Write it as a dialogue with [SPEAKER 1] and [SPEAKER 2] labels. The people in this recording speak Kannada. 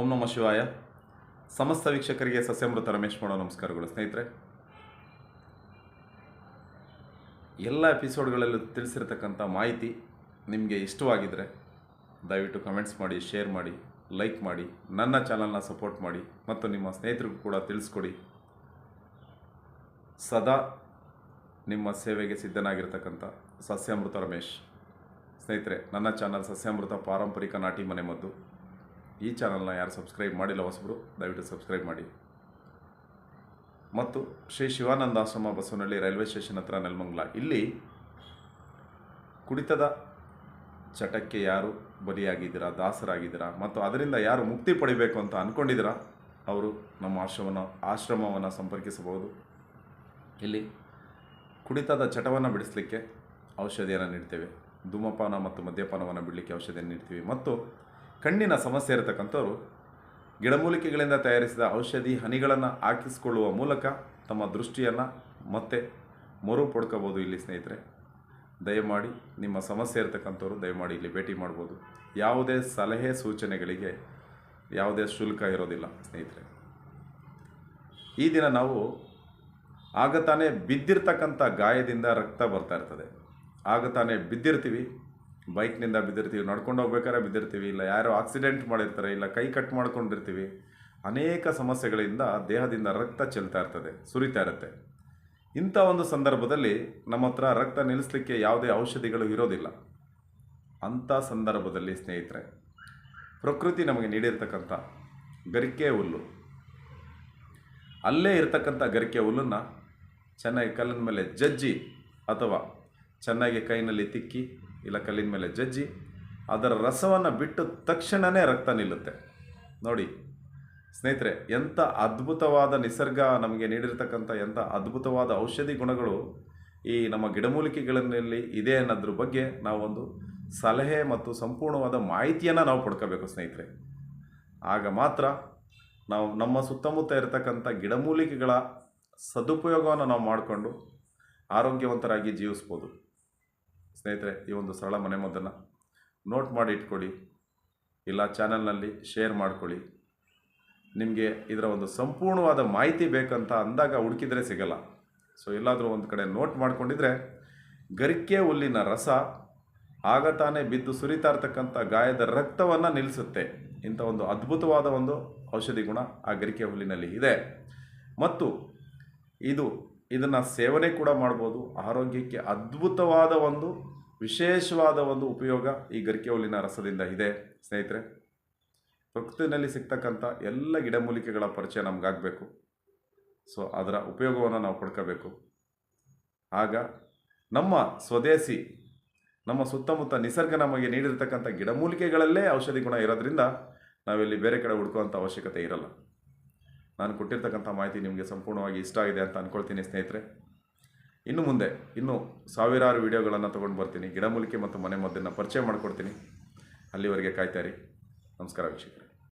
[SPEAKER 1] ಓಂ ನಮ ಶಿವಾಯ. ಸಮಸ್ತ ವೀಕ್ಷಕರಿಗೆ ಸಸ್ಯಮೃತ ರಮೇಶ್ ಮಾಡೋ ನಮಸ್ಕಾರಗಳು ಸ್ನೇಹಿತರೆ. ಎಲ್ಲ ಎಪಿಸೋಡ್ಗಳಲ್ಲೂ ತಿಳಿಸಿರ್ತಕ್ಕಂಥ ಮಾಹಿತಿ ನಿಮಗೆ ಇಷ್ಟವಾಗಿದ್ದರೆ ದಯವಿಟ್ಟು ಕಮೆಂಟ್ಸ್ ಮಾಡಿ, ಶೇರ್ ಮಾಡಿ, ಲೈಕ್ ಮಾಡಿ, ನನ್ನ ಚಾನಲ್ನ ಸಪೋರ್ಟ್ ಮಾಡಿ ಮತ್ತು ನಿಮ್ಮ ಸ್ನೇಹಿತರಿಗೂ ಕೂಡ ತಿಳಿಸ್ಕೊಡಿ. ಸದಾ ನಿಮ್ಮ ಸೇವೆಗೆ ಸಿದ್ಧನಾಗಿರ್ತಕ್ಕಂಥ ಸಸ್ಯಾಮೃತ ರಮೇಶ್. ಸ್ನೇಹಿತರೆ, ನನ್ನ ಚಾನಲ್ ಸಸ್ಯಾಮೃತ ಪಾರಂಪರಿಕ ನಾಟಿ ಮನೆ ಮದ್ದು. ಈ ಚಾನಲ್ನ ಯಾರು ಸಬ್ಸ್ಕ್ರೈಬ್ ಮಾಡಿಲ್ಲ ಹೊಸಬರು, ದಯವಿಟ್ಟು ಸಬ್ಸ್ಕ್ರೈಬ್ ಮಾಡಿ. ಮತ್ತು ಶ್ರೀ ಶಿವಾನಂದ ಆಶ್ರಮ ಬಸವನಹಳ್ಳಿ ರೈಲ್ವೆ ಸ್ಟೇಷನ್ ಹತ್ರ ನೆಲಮಂಗಲ. ಇಲ್ಲಿ ಕುಡಿತದ ಚಟಕ್ಕೆ ಯಾರು ಬಲಿಯಾಗಿದ್ದೀರಾ, ದಾಸರಾಗಿದ್ದೀರಾ, ಮತ್ತು ಅದರಿಂದ ಯಾರು ಮುಕ್ತಿ ಪಡಿಬೇಕು ಅಂತ ಅಂದ್ಕೊಂಡಿದ್ದೀರಾ ಅವರು ನಮ್ಮ ಆಶ್ರಮನ, ಆಶ್ರಮವನ್ನು ಸಂಪರ್ಕಿಸಬಹುದು. ಇಲ್ಲಿ ಕುಡಿತದ ಚಟವನ್ನು ಬಿಡಿಸಲಿಕ್ಕೆ ಔಷಧಿಯನ್ನು ನೀಡ್ತೇವೆ. ಧೂಮಪಾನ ಮತ್ತು ಮದ್ಯಪಾನವನ್ನು ಬಿಡಲಿಕ್ಕೆ ಔಷಧಿಯನ್ನು ನೀಡ್ತೀವಿ. ಮತ್ತು ಕಣ್ಣಿನ ಸಮಸ್ಯೆ ಇರತಕ್ಕಂಥವ್ರು ಗಿಡಮೂಲಿಕೆಗಳಿಂದ ತಯಾರಿಸಿದ ಔಷಧಿ ಹನಿಗಳನ್ನು ಹಾಕಿಸಿಕೊಳ್ಳುವ ಮೂಲಕ ತಮ್ಮ ದೃಷ್ಟಿಯನ್ನು ಮತ್ತೆ ಮರು ಪಡ್ಕೋಬೋದು ಇಲ್ಲಿ ಸ್ನೇಹಿತರೆ. ದಯಮಾಡಿ ನಿಮ್ಮ ಸಮಸ್ಯೆ ಇರತಕ್ಕಂಥವ್ರು ದಯಮಾಡಿ ಇಲ್ಲಿ ಭೇಟಿ ಮಾಡ್ಬೋದು. ಯಾವುದೇ ಸಲಹೆ ಸೂಚನೆಗಳಿಗೆ ಯಾವುದೇ ಶುಲ್ಕ ಇರೋದಿಲ್ಲ ಸ್ನೇಹಿತರೆ. ಈ ದಿನ ನಾವು ಆಗ ತಾನೇ ಬಿದ್ದಿರ್ತಕ್ಕಂಥ ಗಾಯದಿಂದ ರಕ್ತ ಬರ್ತಾ ಇರ್ತದೆ. ಆಗ ತಾನೇ ಬಿದ್ದಿರ್ತೀವಿ. ಬೈಕ್ನಿಂದ ಬಿದ್ದಿರ್ತೀವಿ, ನಡ್ಕೊಂಡು ಹೋಗ್ಬೇಕಾದ್ರೆ ಬಿದ್ದಿರ್ತೀವಿ, ಇಲ್ಲ ಯಾರೋ ಆಕ್ಸಿಡೆಂಟ್ ಮಾಡಿರ್ತಾರೆ, ಇಲ್ಲ ಕೈ ಕಟ್ ಮಾಡ್ಕೊಂಡಿರ್ತೀವಿ, ಅನೇಕ ಸಮಸ್ಯೆಗಳಿಂದ ದೇಹದಿಂದ ರಕ್ತ ಚೆಲ್ತಾ ಇರ್ತದೆ, ಸುರಿತಾ ಇರುತ್ತೆ. ಇಂಥ ಒಂದು ಸಂದರ್ಭದಲ್ಲಿ ನಮ್ಮ ಹತ್ರ ರಕ್ತ ನಿಲ್ಲಿಸಲಿಕ್ಕೆ ಯಾವುದೇ ಔಷಧಿಗಳು ಇರೋದಿಲ್ಲ. ಅಂಥ ಸಂದರ್ಭದಲ್ಲಿ ಸ್ನೇಹಿತರೆ, ಪ್ರಕೃತಿ ನಮಗೆ ನೀಡಿರ್ತಕ್ಕಂಥ ಗರಿಕೆ ಹುಲ್ಲು. ಅಲ್ಲೇ ಇರ್ತಕ್ಕಂಥ ಗರಿಕೆ ಹುಲ್ಲನ್ನು ಚೆನ್ನಾಗಿ ಕಲ್ಲಿನ ಮೇಲೆ ಜಜ್ಜಿ ಅಥವಾ ಚೆನ್ನಾಗಿ ಕೈನಲ್ಲಿ ತಿಕ್ಕಿ ಇಲ್ಲ ಕಲ್ಲಿನ ಮೇಲೆ ಜಜ್ಜಿ ಅದರ ರಸವನ್ನು ಬಿಟ್ಟು ತಕ್ಷಣವೇ ರಕ್ತ ನಿಲ್ಲುತ್ತೆ. ನೋಡಿ, ಸ್ನೇಹಿತರೆ, ಎಂಥ ಅದ್ಭುತವಾದ ನಿಸರ್ಗ ನಮಗೆ ನೀಡಿರ್ತಕ್ಕಂಥ ಎಂಥ ಅದ್ಭುತವಾದ ಔಷಧಿ ಗುಣಗಳು ಈ ನಮ್ಮ ಗಿಡಮೂಲಿಕೆಗಳಲ್ಲಿ ಇದೆ ಅನ್ನೋದ್ರ ಬಗ್ಗೆ ನಾವೊಂದು ಸಲಹೆ ಮತ್ತು ಸಂಪೂರ್ಣವಾದ ಮಾಹಿತಿಯನ್ನು ನಾವು ಪಡ್ಕೋಬೇಕು ಸ್ನೇಹಿತರೆ. ಆಗ ಮಾತ್ರ ನಾವು ನಮ್ಮ ಸುತ್ತಮುತ್ತ ಇರತಕ್ಕಂಥ ಗಿಡಮೂಲಿಕೆಗಳ ಸದುಪಯೋಗವನ್ನು ನಾವು ಮಾಡಿಕೊಂಡು ಆರೋಗ್ಯವಂತರಾಗಿ ಜೀವಿಸ್ಬೋದು. ಸ್ನೇಹಿತರೆ, ಈ ಒಂದು ಸರಳ ಮನೆಮದ್ದನ್ನು ನೋಟ್ ಮಾಡಿ ಇಟ್ಕೊಳ್ಳಿ. ಇಲ್ಲ ಚಾನಲ್ನಲ್ಲಿ ಶೇರ್ ಮಾಡ್ಕೊಳ್ಳಿ. ನಿಮಗೆ ಇದರ ಒಂದು ಸಂಪೂರ್ಣವಾದ ಮಾಹಿತಿ ಬೇಕಂತ ಅಂದಾಗ ಹುಡುಕಿದ್ರೆ ಸಿಗಲ್ಲ. ಸೊ ಎಲ್ಲಾದರೂ ಒಂದು ಕಡೆ ನೋಟ್ ಮಾಡಿಕೊಂಡಿದ್ರೆ ಗರಿಕೆ ಹುಲ್ಲಿನ ರಸ ಆಗ ತಾನೇ ಬಿದ್ದು ಸುರಿತಾ ಇರ್ತಕ್ಕಂಥ ಗಾಯದ ರಕ್ತವನ್ನು ನಿಲ್ಲಿಸುತ್ತೆ ಇಂಥ ಒಂದು ಅದ್ಭುತವಾದ ಒಂದು ಔಷಧಿ ಗುಣ ಆ ಗರಿಕೆ ಹುಲ್ಲಿನಲ್ಲಿ ಇದೆ. ಮತ್ತು ಇದು ಇದನ್ನು ಸೇವನೆ ಕೂಡ ಮಾಡ್ಬೋದು. ಆರೋಗ್ಯಕ್ಕೆ ಅದ್ಭುತವಾದ ಒಂದು, ವಿಶೇಷವಾದ ಒಂದು ಉಪಯೋಗ ಈ ಗರಿಕೆ ಹುಲ್ಲಿನ ರಸದಿಂದ ಇದೆ. ಸ್ನೇಹಿತರೆ, ಪ್ರಕೃತಿನಲ್ಲಿ ಸಿಗ್ತಕ್ಕಂಥ ಎಲ್ಲ ಗಿಡಮೂಲಿಕೆಗಳ ಪರಿಚಯ ನಮಗಾಗಬೇಕು. ಸೊ, ಅದರ ಉಪಯೋಗವನ್ನು ನಾವು ಪಡ್ಕೋಬೇಕು. ಆಗ ನಮ್ಮ ಸ್ವದೇಶಿ, ನಮ್ಮ ಸುತ್ತಮುತ್ತ ನಿಸರ್ಗ ನಮಗೆ ನೀಡಿರ್ತಕ್ಕಂಥ ಗಿಡಮೂಲಿಕೆಗಳಲ್ಲೇ ಔಷಧಿ ಗುಣ ಇರೋದ್ರಿಂದ ನಾವಿಲ್ಲಿ ಬೇರೆ ಕಡೆ ಹುಡ್ಕುವಂಥ ಅವಶ್ಯಕತೆ ಇರಲ್ಲ. ನಾನು ಕೊಟ್ಟಿರ್ತಕ್ಕಂಥ ಮಾಹಿತಿ ನಿಮಗೆ ಸಂಪೂರ್ಣವಾಗಿ ಇಷ್ಟ ಆಗಿದೆ ಅಂತ ಅಂದ್ಕೊಳ್ತೀನಿ ಸ್ನೇಹಿತರೆ. ಇನ್ನು ಮುಂದೆ, ಇನ್ನೂ ಸಾವಿರಾರು ವಿಡಿಯೋಗಳನ್ನು ತೊಗೊಂಡು ಬರ್ತೀನಿ. ಗಿಡಮೂಲಿಕೆ ಮತ್ತು ಮನೆ ಮದ್ದನ್ನು ಪರಿಚಯ ಮಾಡಿಕೊಡ್ತೀನಿ. ಅಲ್ಲಿವರೆಗೆ ಕಾಯ್ತಾರಿ ನಮಸ್ಕಾರ ವೀಕ್ಷಕರೇ.